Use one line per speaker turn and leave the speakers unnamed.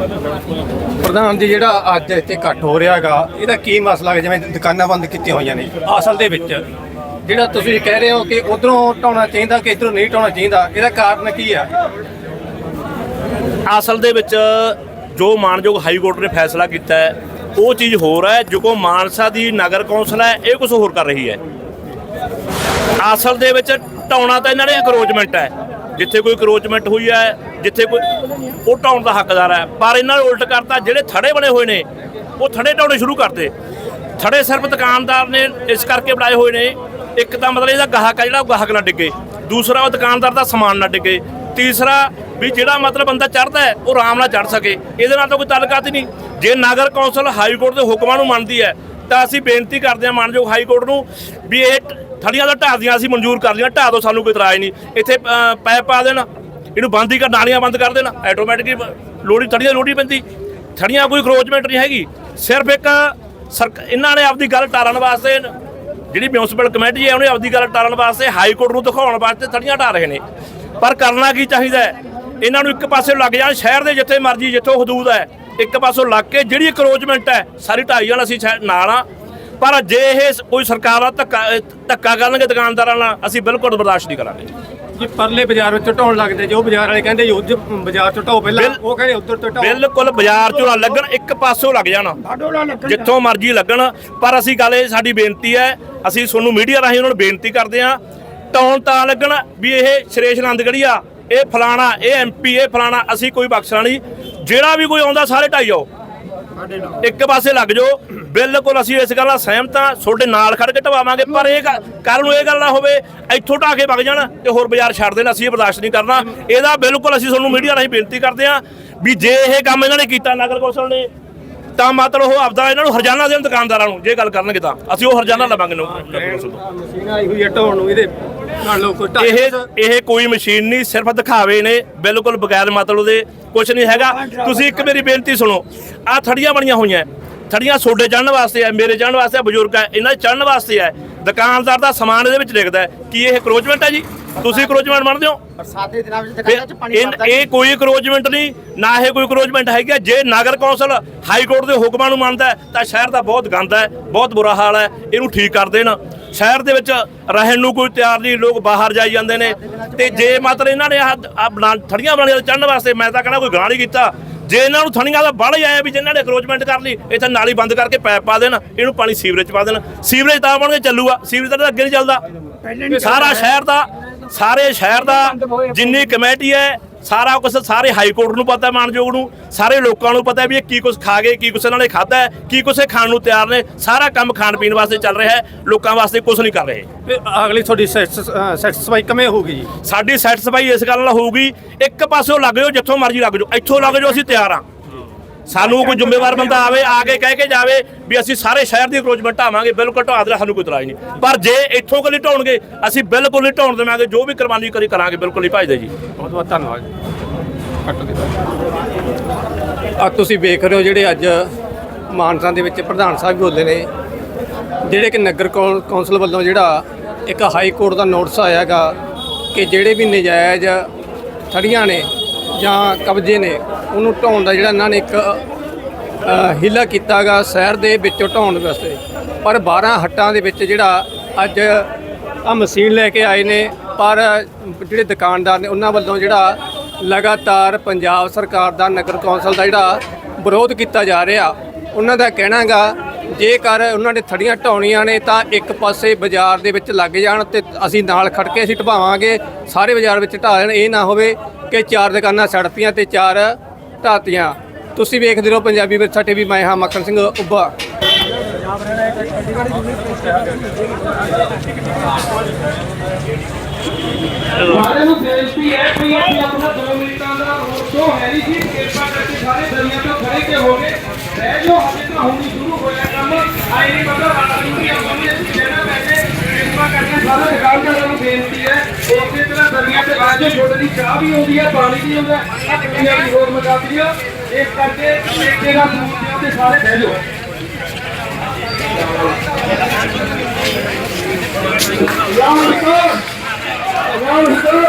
ਪ੍ਰਧਾਨ ਜੀ ਜਿਹੜਾ ਅੱਜ ਇੱਥੇ ਇਕੱਠ ਹੋ ਰਿਹਾ ਹੈਗਾ ਇਹਦਾ ਕੀ ਮਸਲਾ ਹੈ? ਜਿਵੇਂ ਦੁਕਾਨਾਂ ਬੰਦ ਕੀਤੀਆਂ ਹੋਈਆਂ ਨੇ। ਅਸਲ ਦੇ ਵਿੱਚ ਜਿਹੜਾ ਤੁਸੀਂ ਕਹਿ ਰਹੇ ਹੋ ਕਿ ਉਧਰੋਂ ਢਾਉਣਾ ਚਾਹੀਦਾ ਕਿ ਇਧਰੋਂ ਨਹੀਂ ਢਾਉਣਾ ਚਾਹੀਦਾ ਇਹਦਾ ਕਾਰਨ ਕੀ ਆ
ਅਸਲ ਦੇ ਵਿੱਚ ਜੋ ਮਾਨਯੋਗ ਹਾਈ ਕੋਰਟ ਨੇ ਫੈਸਲਾ ਕੀਤਾ ਹੈ ਉਹ ਚੀਜ਼ ਹੋਰ ਹੈ ਜੋ ਕੋ ਮਾਨਸਾ ਦੀ ਨਗਰ ਕੌਂਸਲ ਹੈ ਇਹ ਕੁਝ ਹੋਰ ਕਰ ਰਹੀ ਹੈ। ਅਸਲ ਦੇ ਵਿੱਚ ਢਾਉਣਾ ਤਾਂ ਇਹਨਾਂ ਨੇ ਇਨਕਰੋਚਮੈਂਟ ਹੈ। ਜਿੱਥੇ ਕੋਈ ਇਨਕਰੋਚਮੈਂਟ ਹੋਈ ਹੈ ਜਿੱਥੇ ਕੋਈ ਉਹ ਢਾਉਣ ਦਾ ਹੱਕਦਾਰ ਹੈ। ਪਰ ਇਹਨਾਂ ਨੇ ਉਲਟ ਕਰਤਾ ਜਿਹੜੇ ਥੜੇ ਬਣੇ ਹੋਏ ਨੇ ਉਹ ਥੜੇ ਢਾਉਣੇ ਸ਼ੁਰੂ ਕਰਤੇ। ਥੜੇ ਸਿਰਫ ਦੁਕਾਨਦਾਰ ਨੇ ਇਸ ਕਰਕੇ ਬਣਾਏ ਹੋਏ ਨੇ। ਇੱਕ ਤਾਂ ਮਤਲਬ ਇਹਦਾ ਗਾਹਕ ਆ ਜਿਹੜਾ ਉਹ ਗਾਹਕ ਨਾ ਡਿੱਗੇ। ਦੂਸਰਾ ਉਹ ਦੁਕਾਨਦਾਰ ਦਾ ਸਮਾਨ ਨਾ ਡਿੱਗੇ। ਤੀਸਰਾ ਵੀ ਜਿਹੜਾ ਮਤਲਬ ਬੰਦਾ ਚੜਦਾ ਹੈ ਉਹ ਆਰਾਮ ਨਾਲ ਚੜ ਸਕੇ। ਇਹਦੇ ਨਾਲ ਤਾਂ ਕੋਈ ਤਾਲੁਕਾਤ ਹੀ ਨਹੀਂ। ਜੇ ਨਗਰ ਕੌਂਸਲ ਹਾਈ ਕੋਰਟ ਦੇ ਹੁਕਮਾਂ ਨੂੰ ਮੰਨਦੀ ਹੈ ਤਾਂ ਅਸੀਂ ਬੇਨਤੀ ਕਰਦੇ ਹਾਂ ਮਾਨਯੋਗ ਹਾਈ ਕੋਰਟ ਨੂੰ ਵੀ ਇਹ ਥੜੀਆਂ ਦਾ ਢਾਹ ਦੀਆਂ ਅਸੀਂ ਮਨਜ਼ੂਰ ਕਰ ਲਈਆਂ। ਢਾਹ ਤੋਂ ਸਾਨੂੰ ਕੋਈ ਇਤਰਾਜ਼ ਨਹੀਂ। ਇੱਥੇ ਅ, ਪੈਪ ਪਾ ਦੇਣ। ਇਹਨੂੰ ਬੰਦ ਹੀ ਕਰ, ਨਾਲੀਆਂ ਬੰਦ ਕਰ ਦੇਣਾ। ਆਟੋਮੈਟਿਕਲੀ ਲੋੜੀ ਥੜੀਆਂ ਲੋੜੀ ਪੈਂਦੀ। ਥੜੀਆਂ ਕੋਈ ਕਰੋਚਮੈਂਟ ਨਹੀਂ ਹੈਗੀ। ਸਿਰਫ ਇੱਕ ਸਰਕ, ਇਹਨਾਂ ਨੇ ਆਪਦੀ ਗੱਲ ਟਾਰਨ ਵਾਸਤੇ ਜਿਹੜੀ ਮਿਊਨਿਸਪਲ ਕਮੇਟੀ ਹੈ, ਉਹਨੇ ਆਪਦੀ ਗੱਲ ਟਾਰਨ ਵਾਸਤੇ ਹਾਈ ਕੋਰਟ ਨੂੰ ਦਿਖਾਉਣ ਵਾਸਤੇ ਥੜੀਆਂ ਢਾ ਰਹੇ ਨੇ। ਪਰ ਕਰਨਾ ਕੀ ਚਾਹੀਦਾ ਇਹਨਾਂ ਨੂੰ ਇੱਕ ਪਾਸੇ ਲੱਗ ਜਾਣ ਸ਼ਹਿਰ ਦੇ ਜਿੱਥੇ ਮਰਜ਼ੀ, ਜਿੱਥੋਂ ਹਦੂਦ ਹੈ, ਇੱਕ ਪਾਸੋਂ ਲੱਗ ਕੇ ਜਿਹੜੀ ਇਕਰੋਚਮੈਂਟ ਹੈ, ਸਾਰੀ ਢਾਈ ਜਾਣ ਅਸੀਂ ਸ਼ਹਿ- ਨਾਲ ਆ ਪਰ ਜੇ ਇਹ ਕੋਈ ਸਰਕਾਰ ਦਾ ਧੱਕਾ ਧੱਕਾ ਕਰਨਗੇ ਦੁਕਾਨਦਾਰਾਂ ਨਾਲ, ਅਸੀਂ ਬਿਲਕੁਲ ਬਰਦਾਸ਼ਤ ਨਹੀਂ ਕਰਾਂਗੇ।
ਜੀ ਪਰਲੇ ਬਾਜ਼ਾਰ ਵਿੱਚ ਢਾਉਣ ਲੱਗਦੇ ਜੋ ਬਾਜ਼ਾਰ ਵਾਲੇ ਕਹਿੰਦੇ ਜੀ ਉਧਰ ਬਾਜ਼ਾਰ ਚ ਢਾਓ ਪਹਿਲਾਂ
ਬਿਲ-
ਉਹ ਕਹਿੰਦੇ ਉਧਰ ਤੋਂ ਢਾਓ
ਬਿਲਕੁਲ ਬਾਜ਼ਾਰ ਚੋਂ ਨਾ ਲੱਗਣ ਇੱਕ ਪਾਸੋਂ ਲੱਗ ਜਾਣ। ਜਿੱਥੋਂ ਮਰਜ਼ੀ ਲੱਗਣ। ਪਰ ਅਸੀਂ ਗੱਲ ਇਹ ਸਾਡੀ ਬੇਨਤੀ ਹੈ ਅਸੀਂ ਤੁਹਾਨੂੰ ਮੀਡੀਆ ਰਾਹੀਂ ਉਹਨਾਂ ਨੂੰ ਬੇਨਤੀ ਕਰਦੇ ਹਾਂ ਟਾਉਣ ਤਾਂ ਲੱਗਣ ਵੀ ਇਹ ਸ਼੍ਰੇਸ਼ ਆਨੰਦਗੜੀਆ ਇਹ ਫਲਾਣਾ ਇਹ ਐਮਪੀ ਇਹ ਫਲਾਣਾ ਅਸੀਂ ਕੋਈ ਬਖਸ਼ਣਾ ਨਹੀਂ। ਜਿਹੜਾ ਵੀ ਕੋਈ ਆਉਂਦਾ ਸਾਰੇ ਢਾਈ ਜਾਓ ਇੱਕ ਪਾਸੇ ਲੱਗ ਜਾਓ। ਬਿਲਕੁਲ ਅਸੀਂ ਇਸ ਗੱਲ ਨਾਲ ਸਹਿਮਤ ਹਾਂ। ਤੁਹਾਡੇ ਨਾਲ ਖੜ ਕੇ ਢਵਾਵਾਂਗੇ ਪਰ ਇਹ ਕੱਲ ਨੂੰ ਇਹ ਗੱਲ ਨਾ ਹੋਵੇ ਇੱਥੋਂ ਢਾ ਕੇ ਵਗ ਜਾਣ ਤੇ ਹੋਰ ਬਾਜ਼ਾਰ ਛੱਡ ਦੇਣ। ਅਸੀਂ ਇਹ ਬਰਦਾਸ਼ਤ ਨਹੀਂ ਕਰਨਾ। ਇਹਦਾ ਬਿਲਕੁਲ ਅਸੀਂ ਤੁਹਾਨੂੰ ਮੀਡੀਆ ਰਾਹੀਂ ਬੇਨਤੀ ਕਰਦੇ ਹਾਂ ਵੀ ਜੇ ਇਹ ਕੰਮ ਇਹਨਾਂ ਨੇ ਕੀਤਾ ਨਗਰ ਕੌਂਸਲ ਨੇ ਤਾਂ ਮਤਲਬ ਉਹ ਆਪਦਾ ਇਹਨਾਂ ਨੂੰ ਹਰਜਾਨਾ ਦੇਣ ਦੁਕਾਨਦਾਰਾਂ ਨੂੰ ਜੇ ਗੱਲ ਕਰਨਗੇ ਤਾਂ। ਅਸੀਂ ਉਹ ਹਰਜਾਨਾ ਲਵਾਂਗੇ ਨਗਰ ਕੌਂਸਲ ਤੋਂ।
ਮਸ਼ੀਨ ਆਈ ਹੋਈ ਹੈ ਢਾਉਣ ਨੂੰ ਇਹਦੇ
ਇਹ ਇਹ ਕੋਈ ਮਸ਼ੀਨ ਨਹੀਂ ਸਿਰਫ ਦਿਖਾਵੇ ਨੇ ਬਿਲਕੁਲ ਬਗੈਰ ਮਤਲਬ ਦੇ ਕੁਝ ਨਹੀਂ ਹੈਗਾ। ਤੁਸੀਂ ਇੱਕ ਮੇਰੀ ਬੇਨਤੀ ਸੁਣੋ ਆਹ ਥੜੀਆਂ ਬਣੀਆਂ ਹੋਈਆਂ ਥੜੀਆਂ ਸੋਡੇ ਚੜਨ ਵਾਸਤੇ ਆ ਮੇਰੇ ਚੜਨ ਵਾਸਤੇ ਆ ਬਜ਼ੁਰਗ ਆ ਇਹਨਾਂ ਦੇ ਚੜਨ ਵਾਸਤੇ ਆ ਦੁਕਾਨਦਾਰ ਦਾ ਸਮਾਨ ਇਹਦੇ ਵਿੱਚ ਲਿਖਦਾ ਕੀ ਇਹ ਕਰੋਚਮੈਂਟ ਹੈ ਜੀ? ਤੁਸੀਂ ਕਰੋਚਮੈਂਟ ਮੰਨਦੇ ਹੋ?
ਬਰਸਾਤ ਦੇ ਦਿਨਾਂ ਵਿੱਚ
ਫਿਰ
ਦੁਕਾਨਾਂ 'ਚ ਪਾਣੀ
ਇਹ
ਵੜਦਾ
ਇਹ ਕੋਈ ਕਰੋਚਮੈਂਟ ਨਹੀਂ ਨਾ ਇਹ ਕੋਈ ਕਰੋਚਮੈਂਟ ਹੈਗਾ ਜੇ ਨਗਰ ਕੌਂਸਲ ਹਾਈ ਕੋਰਟ ਦੇ ਹੁਕਮਾਂ ਨੂੰ ਮੰਨਦਾ ਤਾਂ ਸ਼ਹਿਰ ਦਾ ਬਹੁਤ ਗੰਦ ਹੈ ਬਹੁਤ ਬੁਰਾ ਹਾਲ ਹੈ। ਇਹਨੂੰ ਠੀਕ ਕਰ ਦੇਣ। ਸ਼ਹਿਰ ਦੇ ਵਿੱਚ ਰਹਿਣ ਨੂੰ ਕੋਈ ਤਿਆਰ ਨਹੀਂ, ਲੋਕ ਬਾਹਰ ਜਾਈ ਜਾਂਦੇ ਨੇ। ਤੇ ਜੇ ਮਤਲਬ ਇਹਨਾਂ ਨੇ ਆਹ ਬਣਾ ਥੜੀਆਂ ਬਣਾਉਣੀਆਂ ਚੜਨ ਵਾਸਤੇ ਮੈਂ ਤਾਂ ਕਹਿੰਦਾ ਕੋਈ ਗਾਂ ਨਹੀਂ ਕੀਤਾ। ਜੇ ਇਹਨਾਂ ਨੂੰ ਥਣੀਆਂ ਦਾ ਬੜ ਹੀ ਆਇਆ ਵੀ ਜਿਨ੍ਹਾਂ ਨੇ ਕਰੋਚਮੈਂਟ ਕਰ ਲਈ, ਇੱਥੇ ਨਾਲੀ ਬੰਦ ਕਰਕੇ ਪੈਪ ਪਾ ਦੇਣ, ਇਹਨੂੰ ਪਾਣੀ ਸੀਵਰੇਜ ਪਾ ਦੇਣ। ਸੀਵਰੇਜ ਤਾਂ ਬਣ ਚੱਲੂਗਾ। ਸੀਵਰੇਜ ਤਾਂ ਅੱਗੇ ਨਹੀਂ ਚੱਲਦਾ। ਸਾਰਾ ਸ਼ਹਿਰ ਦਾ ਸਾਰੇ ਸ਼ਹਿਰ ਦਾ ਜਿੰਨੀ ਕਮੇਟੀ ਹੈ ਸਾਰਾ ਕੁਝ ਸਾਰੇ ਹਾਈ ਕੋਰਟ ਨੂੰ ਪਤਾ ਮਾਨਯੋਗ ਨੂੰ ਸਾਰੇ ਲੋਕਾਂ ਨੂੰ ਪਤਾ ਵੀ ਇਹ ਕੀ ਕੁਝ ਖਾ ਗਏ ਕੀ ਕੁਝ ਇਹਨਾਂ ਨੇ ਖਾਦਾ ਕੀ ਕੁਝ ਖਾਣ ਨੂੰ ਤਿਆਰ ਨੇ ਸਾਰਾ ਕੰਮ ਖਾਣ ਪੀਣ ਵਾਸਤੇ ਚੱਲ ਰਿਹਾ ਹੈ ਲੋਕਾਂ ਵਾਸਤੇ ਕੁਝ ਨਹੀਂ ਕਰ ਰਹੇ।
ਅਗਲੀ ਤੁਹਾਡੀ ਸੈਟੀਸਫਾਈ ਕਿਵੇਂ ਹੋਊਗੀ ਜੀ?
ਸਾਡੀ ਸੈਟੀਸਫਾਈ ਇਸ ਗੱਲ ਨਾਲ ਹੋਊਗੀ ਇੱਕ ਪਾਸਿਓਂ ਲੱਗ ਜਾਓ ਜਿੱਥੋਂ ਮਰਜ਼ੀ ਲੱਗ ਜਾਓ ਇੱਥੋਂ ਲੱਗ ਜਾਓ ਅਸੀਂ ਤਿਆਰ ਹਾਂ। ਸਾਨੂੰ ਕੋਈ ਜ਼ਿੰਮੇਵਾਰ ਬੰਦਾ ਆਵੇ ਆ ਕੇ ਕਹਿ ਕੇ ਜਾਵੇ ਵੀ ਅਸੀਂ ਸਾਰੇ ਸ਼ਹਿਰ ਦੀ ਅਕਰੋਚਮੈਂਟ ਢਾਵਾਂਗੇ ਬਿਲਕੁਲ ਢਾ ਦੇਣਾ ਸਾਨੂੰ ਕੋਈ ਇਤਰਾਜ਼ ਨਹੀਂ। ਪਰ ਜੇ ਇੱਥੋਂ ਕਲੀ ਢਾਉਣਗੇ ਅਸੀਂ ਬਿਲਕੁਲ ਨਹੀਂ ਢਾਉਣ ਦੇਵਾਂਗੇ ਜੋ ਵੀ ਕੁਰਬਾਨੀ ਕਰੀ ਕਰਾਂਗੇ ਬਿਲਕੁਲ ਨਹੀਂ ਭਾਜਦੇ ਜੀ।
ਬਹੁਤ ਬਹੁਤ ਧੰਨਵਾਦ ਦੇ ਆ ਤੁਸੀਂ ਵੇਖ ਰਹੇ ਹੋ ਜਿਹੜੇ ਅੱਜ ਮਾਨਸਾ ਦੇ ਵਿੱਚ ਪ੍ਰਧਾਨ ਸਾਹਿਬ ਬੋਲੇ ਨੇ ਜਿਹੜੇ ਕਿ ਨਗਰ ਕੌ- ਕੌਂਸਲ ਵੱਲੋਂ ਜਿਹੜਾ ਇੱਕ ਹਾਈ ਕੋਰਟ ਦਾ ਨੋਟਿਸ ਆਇਆ ਹੈਗਾ ਕਿ ਜਿਹੜੇ ਵੀ ਨਜਾਇਜ਼ ਥੜੀਆਂ ਨੇ ਜਾਂ ਕਬਜ਼ੇ ਨੇ ਉਹਨੂੰ ਢਾਉਣ ਦਾ ਜਿਹੜਾ ਇਹਨਾਂ ਨੇ ਇੱਕ ਅ, ਹੀਲਾ ਕੀਤਾਗਾ ਸ਼ਹਿਰ ਦੇ ਵਿੱਚੋਂ ਢਾਉਣ ਵਾਸਤੇ। ਪਰ 12 ਹੱਟਾਂ ਦੇ ਵਿੱਚ ਜਿਹੜਾ ਅੱਜ ਆ ਮਸ਼ੀਨ ਲੈ ਕੇ ਆਏ ਨੇ ਪਰ ਜਿਹੜੇ ਦੁਕਾਨਦਾਰ ਨੇ ਉਹਨਾਂ ਵੱਲੋਂ ਜਿਹੜਾ ਲਗਾਤਾਰ ਪੰਜਾਬ ਸਰਕਾਰ ਦਾ ਨਗਰ ਕੌਂਸਲ ਦਾ ਜਿਹੜਾ ਵਿਰੋਧ ਕੀਤਾ ਜਾ ਰਿਹਾ ਉਹਨਾਂ ਦਾ ਕਹਿਣਾਗਾ ਜੇਕਰ ਉਹਨਾਂ ਨੇ ਥੜੀਆਂ ਢਾਉਣੀਆਂ ਨੇ ਤਾਂ ਇੱਕ ਪਾਸੇ ਬਾਜ਼ਾਰ ਦੇ ਵਿੱਚ ਲੱਗ ਜਾਣ ਤੇ ਅਸੀਂ ਨਾਲ ਖੜ ਕੇ ਅਸੀਂ ਢਵਾਵਾਂਗੇ ਸਾਰੇ ਬਾਜ਼ਾਰ ਵਿੱਚ ਢਾਹ ਦੇਣ ਇਹ ਨਾ ਹੋਵੇ ਕਿ ਚਾਰ ਦੁਕਾਨਾਂ ਸੜਤੀਆਂ ਤੇ ਚਾਰ ਢਾਤੀਆਂ ਤੁਸੀਂ ਵੇਖਦੇ ਰਹੋ ਪੰਜਾਬੀ ਵਿਰਸਾ ਟੀਵੀ ਮੈਂ ਹਾਂ ਮੱਖਣ ਸਿੰਘ ਉੱਭਾ।
ਸਾਰਿਆਂ ਨੂੰ ਬੇਨਤੀ ਹੈ ਕਿ ਆਪਣਾ 2 ਮਿੰਟਾਂ ਦਾ ਰੋਸ਼ੋ ਹੈ ਨਹੀਂ ਜੀ ਕਿਰਪਾ ਕਰਕੇ ਸਾਰੇ ਦਰਿਆ ਤੋਂ ਖੜੇ ਕੇ ਹੋ ਗਏ ਬਹਿ ਜਾਓ ਹਜੇ ਤਾਂ ਹੁਣੀ ਸ਼ੁਰੂ ਹੋਇਆ ਕੰਮ ਆਈ ਨਹੀਂ ਮਤਲਬ ਆਦਮੀ ਦੀ ਆਪਣੀ ਅਸੀਂ ਕਹਿਣਾ ਬੈਠੇ ਕਿਰਪਾ ਕਰਕੇ ਸਾਰੇ ਦੁਕਾਨਦਾਰਾਂ ਨੂੰ ਬੇਨਤੀ ਹੈ ਉਸੇ ਤੇ ਬਾਅਦ ਛੋਟੇ ਦੀ ਚਾਹ ਵੀ ਆਉਂਦੀ ਹੈ ਪਾਣੀ ਵੀ ਆਉਂਦਾ ਹੈ ਆਹ ਕੁੜੀਆਂ ਹੋਰ ਮਗਾਦੀ ਆ? ਇਸ ਕਰਕੇ ਇੱਕ ਦਾ ਦੂਰ ਤੇ ਸਾਰੇ ਬਹਿ ਜਾਓ। ਯਾਰ ਨਿਕਲ ਯਾਰ ਨਿਕਲ